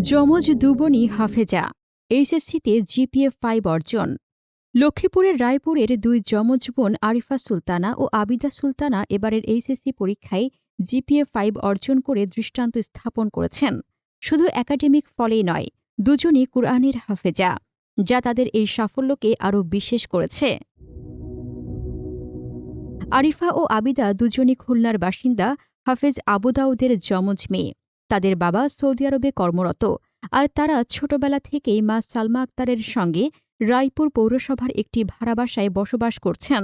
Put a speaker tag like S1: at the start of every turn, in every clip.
S1: যমজ দুবনি হাফেজা, এইচএসসিতে GPA five অর্জন। লক্ষ্মীপুরের রায়পুরের দুই যমজ বোন আরিফা সুলতানা ও আবিদা সুলতানা এবারের এইচএসসি পরীক্ষায় জিপিএ ফাইভ অর্জন করে দৃষ্টান্ত স্থাপন করেছেন। শুধু একাডেমিক ফলেই নয়, দুজনই কুরআনের হাফেজা, যা তাদের এই সাফল্যকে আরও বিশেষ করেছে। আরিফা ও আবিদা দুজনই খুলনার বাসিন্দা হাফেজ আবু দাউদের যমজ মেয়ে। তাদের বাবা সৌদি আরবে কর্মরত, আর তারা ছোটবেলা থেকেই মা সালমা আক্তারের সঙ্গে রায়পুর পৌরসভার একটি ভাড়া বাসায় বসবাস করছেন।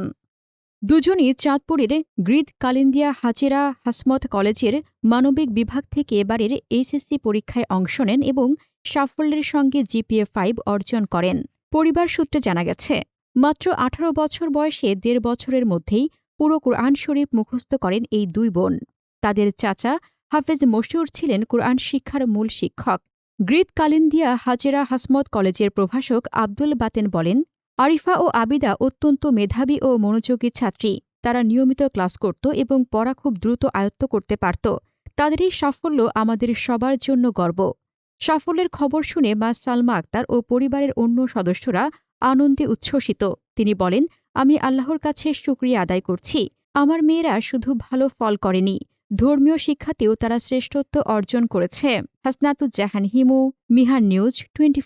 S1: দুজনই চাঁদপুরের গ্রিদ কালিন্দিয়া হাজেরা হাসমত কলেজের মানবিক বিভাগ থেকে এবারের এইচএসসি পরীক্ষায় অংশ নেন এবং সাফল্যের সঙ্গে জিপিএ ফাইভ অর্জন করেন। পরিবার সূত্রে জানা গেছে, মাত্র আঠারো বছর বয়সে দেড় বছরের মধ্যেই পুরো কোরআন শরীফ মুখস্থ করেন এই দুই বোন। তাদের চাচা হাফেজ মশিউর ছিলেন কোরআন শিক্ষার মূল শিক্ষক। গ্রিদ কালিন্দিয়া হাজেরা হাসমত কলেজের প্রভাষক আব্দুল বাতেন বলেন, আরিফা ও আবিদা অত্যন্ত মেধাবী ও মনোযোগী ছাত্রী। তারা নিয়মিত ক্লাস করত এবং পড়া খুব দ্রুত আয়ত্ত করতে পারত। তাদের এই সাফল্য আমাদের সবার জন্য গর্ব। সাফল্যের খবর শুনে মা সালমা আক্তার ও পরিবারের অন্য সদস্যরা আনন্দে উচ্ছ্বসিত। তিনি বলেন, আমি আল্লাহর কাছে শুক্রিয়া আদায় করছি। আমার মেয়েরা শুধু ভালো ফল করেনি। ধর্মীয় শিক্ষাতেও তারা শ্রেষ্ঠত্ব অর্জন করেছে। Hasnatuzzahan Himu Mihan news twenty